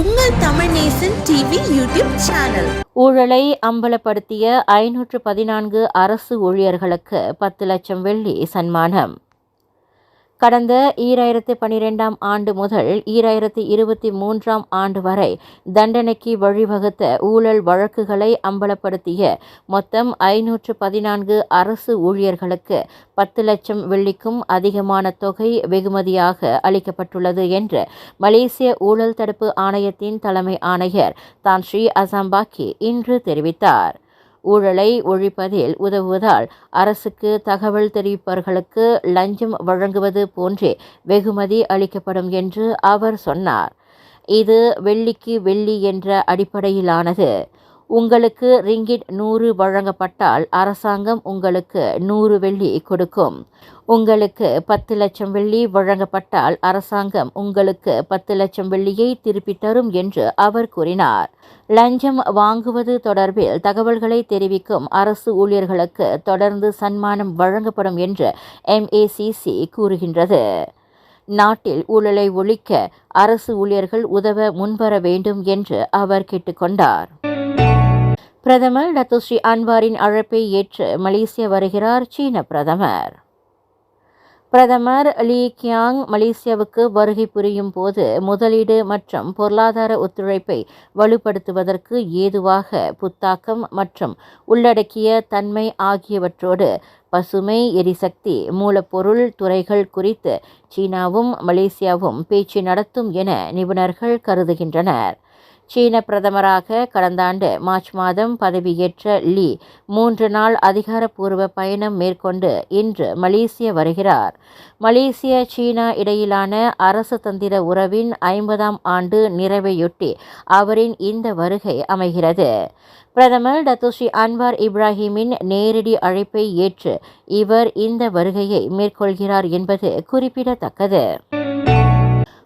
உங்கள் Tamil Nesan TV YouTube channel. ஊழலை அம்பலப்படுத்திய ஐநூற்று பதினான்கு அரசு ஊழியர்களுக்கு பத்து லட்சம் வெள்ளி சன்மானம். கடந்த ஈராயிரத்து பனிரெண்டாம் ஆண்டு முதல் ஈராயிரத்து இருபத்தி மூன்றாம் ஆண்டு வரை தண்டனைக்கு வழிவகுத்த ஊழல் வழக்குகளை அம்பலப்படுத்திய மொத்தம் ஐநூற்று பதினான்கு அரசு ஊழியர்களுக்கு பத்து லட்சம் வெள்ளிக்கும் அதிகமான தொகை வெகுமதியாக அளிக்கப்பட்டுள்ளது என்று மலேசிய ஊழல் தடுப்பு ஆணையத்தின் தலைமை ஆணையர் தான் ஸ்ரீ அசாம்பாக்கி இன்று தெரிவித்தார். ஊழலை ஒழிப்பதில் உதவுவதால் அரசுக்கு தகவல் தெரிவிப்பவர்களுக்கு லஞ்சம் வழங்குவது போன்றே வெகுமதி அளிக்கப்படும் என்று அவர் சொன்னார். இது வெள்ளிக்கு வெள்ளி என்ற அடிப்படையிலானது. உங்களுக்கு ரிங்கிட் நூறு வழங்கப்பட்டால் அரசாங்கம் உங்களுக்கு நூறு வெள்ளி கொடுக்கும். உங்களுக்கு பத்து லட்சம் வெள்ளி வழங்கப்பட்டால் அரசாங்கம் உங்களுக்கு பத்து லட்சம் வெள்ளியை திருப்பித் தரும் என்று அவர் கூறினார். லஞ்சம் வாங்குவது தொடர்பில் தகவல்களை தெரிவிக்கும் அரசு ஊழியர்களுக்கு தொடர்ந்து சன்மானம் வழங்கப்படும் என்று எம்ஏசிசி கூறுகின்றது. நாட்டில் ஊழலை ஒழிக்க அரசு ஊழியர்கள் உதவ முன்வர வேண்டும் என்று அவர் கேட்டுக்கொண்டார். பிரதமர் டத்துஸ்ரீ அன்வாரின் அழைப்பை ஏற்று மலேசியா வருகிறார் சீன பிரதமர். பிரதமர் லீ கியாங் மலேசியாவுக்கு வருகை புரியும் போது முதலீடு மற்றும் பொருளாதார ஒத்துழைப்பை வலுப்படுத்துவதற்கு ஏதுவாக புத்தாக்கம் மற்றும் உள்ளடக்கிய தன்மை ஆகியவற்றோடு பசுமை எரிசக்தி மூலப்பொருள் துறைகள் குறித்து சீனாவும் மலேசியாவும் பேச்சு நடத்தும் என நிபுணர்கள் கருதுகின்றனர். சீன பிரதமராக கடந்த ஆண்டு மார்ச் மாதம் பதவியேற்ற லீ மூன்று நாள் அதிகாரப்பூர்வ பயணம் மேற்கொண்டு இன்று மலேசியா வருகிறார். மலேசிய சீனா இடையிலான அரசு தந்திர உறவின் ஐம்பதாம் ஆண்டு நிறைவையொட்டி அவரின் இந்த வருகை அமைகிறது. பிரதமர் டத்துஸ்ரீ அன்வார் இப்ராஹிமின் நேரடி அழைப்பை ஏற்று இவர் இந்த வருகையை மேற்கொள்கிறார் என்பது குறிப்பிடத்தக்கது.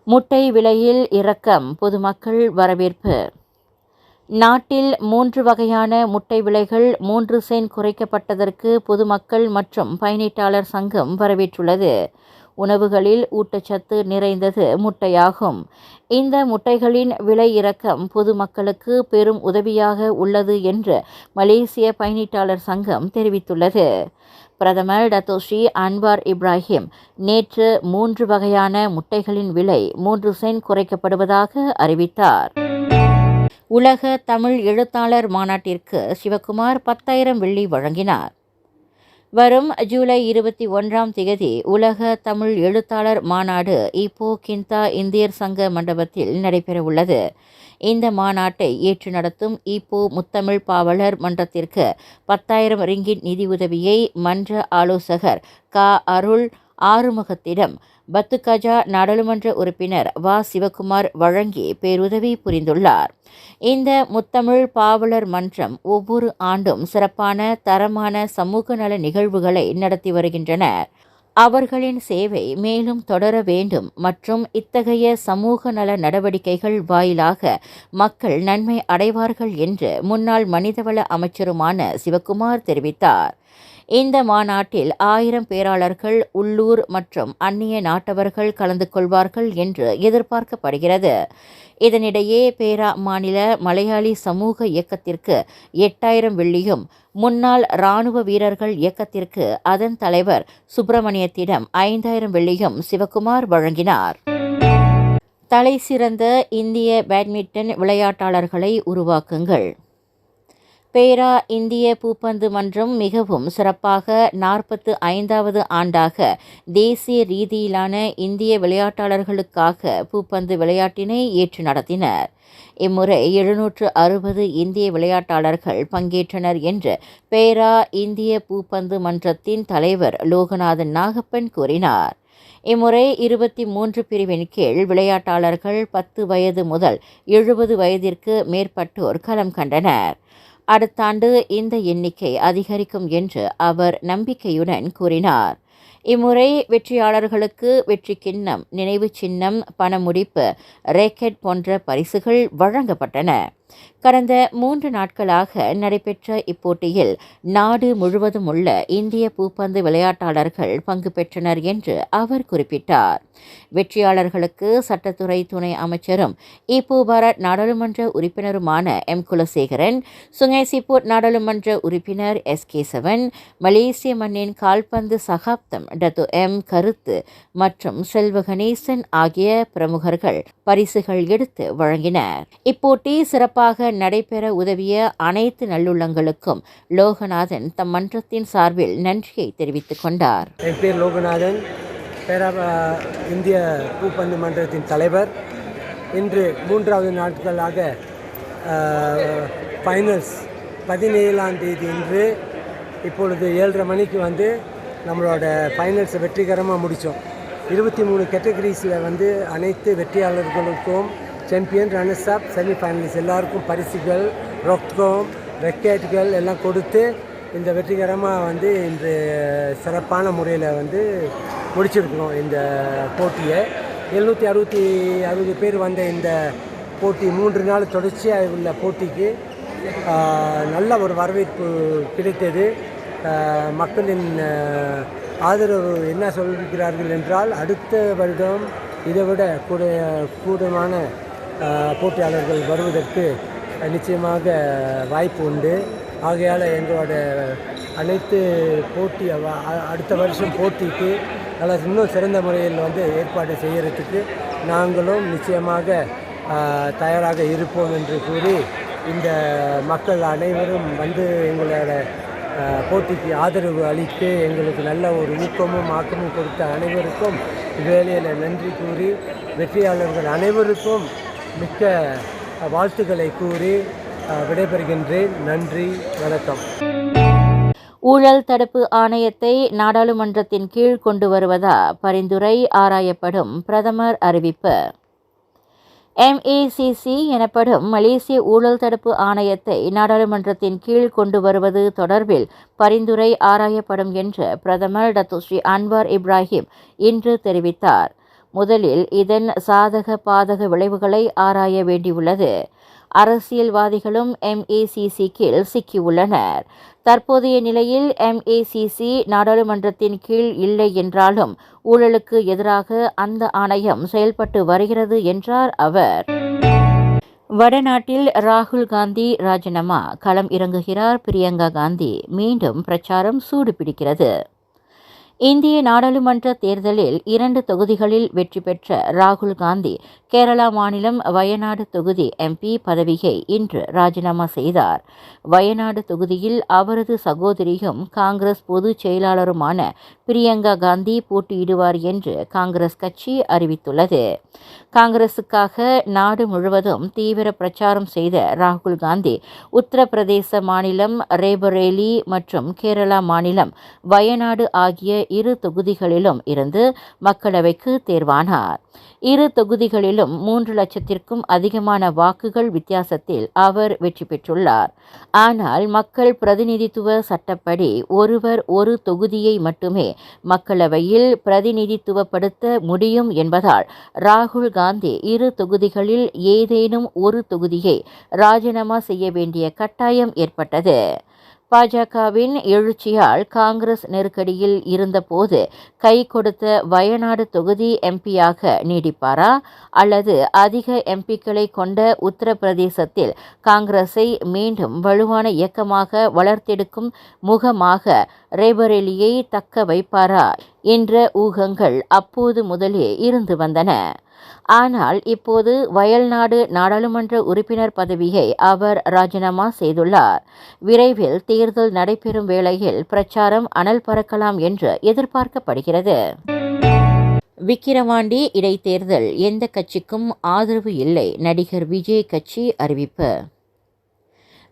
முட்டை விலையில் இறக்கம் பொதுமக்கள் வரவேற்பு. நாட்டில் மூன்று வகையான முட்டை விலைகள் மூன்று சென்ட் குறைக்கப்பட்டதற்கு பொதுமக்கள் மற்றும் பயனீட்டாளர் சங்கம் வரவேற்றுள்ளது. உணவுகளில் ஊட்டச்சத்து நிறைந்தது முட்டையாகும். இந்த முட்டைகளின் விலை இறக்கம் பொதுமக்களுக்கு பெரும் உதவியாக உள்ளது என்று மலேசிய பயணீட்டாளர் சங்கம் தெரிவித்துள்ளது. பிரதமர் டத்தோஷி அன்வார் இப்ராஹிம் நேற்று மூன்று வகையான முட்டைகளின் விலை மூன்று சென்ட் குறைக்கப்படுவதாக அறிவித்தார். உலக தமிழ் எழுத்தாளர் மாநாட்டிற்கு சிவகுமார் பத்தாயிரம் வெள்ளி வழங்கினார். வரும் ஜூலை இருபத்தி ஒன்றாம் தேதி உலக தமிழ் எழுத்தாளர் மாநாடு இப்போ கிந்தா இந்தியர் சங்க மண்டபத்தில் நடைபெறவுள்ளது இந்த மாநாட்டை ஏற்று நடத்தும் இப்போ முத்தமிழ் பாவலர் மன்றத்திற்கு பத்தாயிரம் ரிங்கிட் நிதியுதவியை மன்ற ஆலோசகர் க அருள் ஆறுமுகத்திடம் பத்துகஜா நாடாளுமன்ற உறுப்பினர் வ. சிவகுமார் வழங்கி பேருதவி புரிந்துள்ளார். இந்த முத்தமிழ் பாவலர் மன்றம் ஒவ்வொரு ஆண்டும் சிறப்பான தரமான சமூக நல நிகழ்வுகளை நடத்தி வருகின்றனர் அவர்களின் சேவை மேலும் தொடர வேண்டும் மற்றும் இத்தகைய சமூக நல நடவடிக்கைகள் வாயிலாக மக்கள் நன்மை அடைவார்கள் என்று முன்னாள் மனிதவள அமைச்சருமான சிவகுமார் தெரிவித்தார். இந்த மாநாட்டில் ஆயிரம் பேராளர்கள் உள்ளூர் மற்றும் அந்நிய நாட்டவர்கள் கலந்து கொள்வார்கள் என்று எதிர்பார்க்கப்படுகிறது. இதனிடையே பேரா மாநில மலையாளி சமூக இயக்கத்திற்கு எட்டாயிரம் வெள்ளியும் முன்னாள் இராணுவ வீரர்கள் இயக்கத்திற்கு அதன் தலைவர் சுப்பிரமணியத்திடம் ஐந்தாயிரம் வெள்ளியும் சிவகுமார் வழங்கினார். தலை சிறந்த இந்திய பேட்மிண்டன் விளையாட்டாளர்களை உருவாக்குங்கள். பேரா இந்திய பூப்பந்து மன்றம் மிகவும் சிறப்பாக நாற்பத்து ஐந்தாவது ஆண்டாக தேசிய ரீதியிலான இந்திய விளையாட்டாளர்களுக்காக பூப்பந்து விளையாட்டினை ஏற்று நடத்தினர். இம்முறை எழுநூற்று அறுபது இந்திய விளையாட்டாளர்கள் பங்கேற்றனர் என்று பேரா இந்திய பூப்பந்து மன்றத்தின் தலைவர் லோகநாதன் நாகப்பன் கூறினார். இம்முறை இருபத்தி மூன்று பிரிவின் கீழ் விளையாட்டாளர்கள் பத்து வயது முதல் எழுபது வயதிற்கு மேற்பட்டோர் களம் கண்டனர். அடுத்த ஆண்டு இந்த எண்ணிக்கை அதிகரிக்கும் என்று அவர் நம்பிக்கையுடன் கூறினார். இம்முறை வெற்றியாளர்களுக்கு வெற்றி கிண்ணம் நினைவு சின்னம் பணமுடிப்பு ரேக்கெட் போன்ற பரிசுகள் வழங்கப்பட்டன. கடந்த மூன்று நாட்களாக நடைபெற்ற இப்போட்டியில் நாடு முழுவதும் உள்ள இந்திய பூப்பந்து விளையாட்டாளர்கள் பங்கு பெற்றனர் என்று அவர் குறிப்பிட்டார். வெற்றியாளர்களுக்கு சட்டத்துறை துணை அமைச்சரும் இப்போ பாரத் நாடாளுமன்ற உறுப்பினருமான எம். குலசேகரன் சுங்கைசிப்பூர் நாடாளுமன்ற உறுப்பினர் எஸ். கேசவன் மலேசிய மண்ணின் கால்பந்து சகாப்தம் டத்து எம். கருத்து மற்றும் செல்வ கணேசன் ஆகிய பிரமுகர்கள் பரிசுகள் எடுத்து வழங்கினர். இப்போட்டி சிறப்பாக நடைபெற உதவிய அனைத்து நல்லுள்ளங்களுக்கும் லோகநாதன் தம் மன்றத்தின் சார்பில் நன்றியை தெரிவித்துக் கொண்டார். என் பேர் லோகநாதன். பேரா இந்திய பூப்பந்து மன்றத்தின் தலைவர். இன்று மூன்றாவது நாட்களாக ஃபைனல்ஸ் பதினேழாம் தேதி இன்று இப்பொழுது ஏழரை மணிக்கு வந்து நம்மளோட ஃபைனல்ஸை வெற்றிகரமாக முடித்தோம் இருபத்தி மூணு கேட்டகரிஸில் வந்து அனைத்து வெற்றியாளர்களுக்கும் சாம்பியன் ரன்னர்ஸ் அப் செமிஃபைனலிஸ்ட் எல்லாருக்கும் பரிசுகள் ரொக்கம் ரெக்கெட்டுகள் எல்லாம் கொடுத்து இந்த வெற்றிகரமாக வந்து இந்த சிறப்பான முறையில் வந்து முடிச்சிருக்கிறோம் இந்த போட்டியை. எழுநூற்றி அறுபத்தி அறுபது பேர் வந்த இந்த போட்டி மூன்று நாள் தொடர்ச்சியாக உள்ள போட்டிக்கு நல்ல ஒரு வரவேற்பு கிடைத்தது. மக்களின் ஆதரவு என்ன சொல்கிறார்கள் என்றால் அடுத்த வருடம் இதை விட கூட கூடமான போட்டியாளர்கள் வருவதற்கு நிச்சயமாக வாய்ப்பு உண்டு. ஆகையால் எங்களோட அனைத்து போட்டி அடுத்த வருஷம் போட்டிக்கு நல்லா இன்னும் சிறந்த முறையில் வந்து ஏற்பாடு செய்கிறதுக்கு நாங்களும் நிச்சயமாக தயாராக இருப்போம் என்று கூறி இந்த மக்கள் அனைவரும் வந்து எங்களோட போட்டிக்கு ஆதரவு அளித்து எங்களுக்கு நல்ல ஒரு ஊக்கமும் ஆக்கமும் கொடுத்த அனைவருக்கும் இவ்வேளையில் நன்றி கூறி வெற்றியாளர்கள் அனைவருக்கும் மிக்க வாழ்த்துக்களை கூறி விடைபெறுகின்றேன். நன்றி வணக்கம். ஊழல் தடுப்பு ஆணையத்தை நாடாளுமன்றத்தின் கீழ் கொண்டு வருவதா பரிந்துரை ஆராயப்படும் பிரதமர் அறிவிப்பு. எம்ஏசிசி எனப்படும் மலேசிய ஊழல் தடுப்பு ஆணையத்தை நாடாளுமன்றத்தின் கீழ் கொண்டு வருவது தொடர்பில் பரிந்துரை ஆராயப்படும் என்று பிரதமர் டத்து ஸ்ரீ அன்வார் இப்ராஹிம் இன்று தெரிவித்தார். முதலில் இதன் சாதக பாதக விளைவுகளை ஆராய வேண்டியுள்ளது. அரசியல்வாதிகளும் எம்ஏசிசி கீழ் சிக்கியுள்ளனர். தற்போதைய நிலையில் எம்ஏசிசி நாடாளுமன்றத்தின் கீழ் இல்லை என்றாலும் ஊழலுக்கு எதிராக அந்த ஆணையம் செயல்பட்டு வருகிறது என்றார் அவர். வடநாட்டில் ராகுல் காந்தி ராஜினாமா. களம் இறங்குகிறார் பிரியங்கா காந்தி. மீண்டும் பிரச்சாரம் சூடு பிடிக்கிறது இந்திய நாடாளுமன்ற தேர்தலில் இரண்டு தொகுதிகளில் வெற்றி பெற்ற ராகுல் காந்தி கேரளா மாநிலம் வயநாடு தொகுதி எம்பி பதவியை இன்று ராஜினாமா செய்தார். வயநாடு தொகுதியில் அவரது சகோதரியும் காங்கிரஸ் பொதுச் செயலாளருமான பிரியங்கா காந்தி போட்டியிடுவார் என்று காங்கிரஸ் கட்சி அறிவித்துள்ளது. காங்கிரசுக்காக நாடு முழுவதும் தீவிர பிரச்சாரம் செய்த ராகுல் காந்தி உத்தரப்பிரதேச மாநிலம் ரேபரேலி மற்றும் கேரளா மாநிலம் வயநாடு ஆகிய இரு தொகுதிகளிலும் இருந்து மக்களவைக்கு தேர்வானார். இரு தொகுதிகளிலும் மூன்று லட்சத்திற்கும் அதிகமான வாக்குகள் வித்தியாசத்தில் அவர் வெற்றி பெற்றுள்ளார். ஆனால் மக்கள் பிரதிநிதித்துவ சட்டப்படி ஒருவர் ஒரு தொகுதியை மட்டுமே மக்களவையில் பிரதிநிதித்துவப்படுத்த முடியும் என்பதால் ராகுல் காந்தி இரு தொகுதிகளில் ஏதேனும் ஒரு தொகுதியை ராஜினாமா செய்ய வேண்டிய கட்டாயம் ஏற்பட்டது. பாஜகவின் எழுச்சியால் காங்கிரஸ் நெருக்கடியில் இருந்தபோது கை கொடுத்த வயநாடு தொகுதி எம்பியாக நீடிப்பாரா? அல்லது அதிக எம்பிக்களை கொண்ட உத்தரப்பிரதேசத்தில் காங்கிரஸை மீண்டும் வலுவான இயக்கமாக வளர்த்தெடுக்கும் முகமாக ரேபரேலியை தக்க வைப்பாரா? என்ற ஊகங்கள் அப்போது முதலே இருந்து வந்தன. ஆனால் இப்போது வயல்நாடு நாடாளுமன்ற உறுப்பினர் பதவியை அவர் ராஜினாமா செய்துள்ளார். விரைவில் தேர்தல் நடைபெறும் வேளையில் பிரச்சாரம் அனல் பறக்கலாம் என்று எதிர்பார்க்கப்படுகிறது. விக்கிரவாண்டி இடைத்தேர்தல் எந்த கட்சிக்கும் ஆதரவு இல்லை நடிகர் விஜய் கட்சி அறிவிப்பு.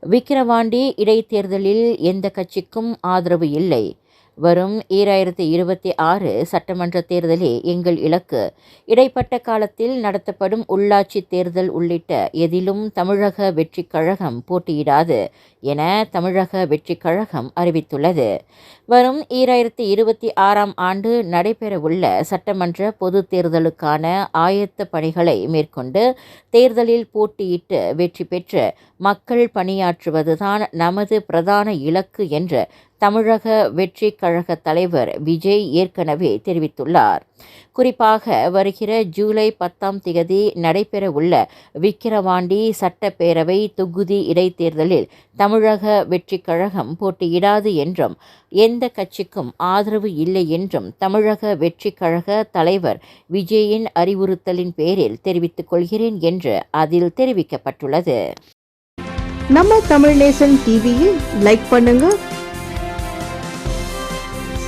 விக்கிரவாண்டி இடைத்தேர்தலில் எந்த கட்சிக்கும் ஆதரவு இல்லை வரும் ஈராயிரத்தி இருபத்தி ஆறு சட்டமன்ற தேர்தலே எங்கள் இலக்கு. இடைப்பட்ட காலத்தில் நடத்தப்படும் உள்ளாட்சி தேர்தல் உள்ளிட்ட எதிலும் தமிழக வெற்றிக் கழகம் போட்டியிடாது என தமிழக வெற்றிக் கழகம் அறிவித்துள்ளது. வரும் ஈராயிரத்தி இருபத்தி ஆறாம் ஆண்டு நடைபெறவுள்ள சட்டமன்ற பொது தேர்தலுக்கான ஆயத்த பணிகளை மேற்கொண்டு தேர்தலில் போட்டியிட்டு வெற்றி பெற்று மக்கள் பணியாற்றுவதுதான் நமது பிரதான இலக்கு என்று தமிழக வெற்றி கழக தலைவர் விஜய் ஏற்கனவே தெரிவித்துள்ளார். குறிப்பாக வருகிற ஜூலை பத்தாம் தேதி நடைபெறவுள்ள விக்கிரவாண்டி சட்டப்பேரவை தொகுதி இடைத்தேர்தலில் தமிழக வெற்றி கழகம் போட்டியிடாது என்றும் எந்த கட்சிக்கும் ஆதரவு இல்லை என்றும் தமிழக வெற்றி கழக தலைவர் விஜயின் அறிவுறுத்தலின் பேரில் தெரிவித்துக் கொள்கிறேன் என்று அதில் தெரிவிக்கப்பட்டுள்ளது. நம்ம தமிழ் நேசன் டிவியில் லைக் பண்ணுங்க.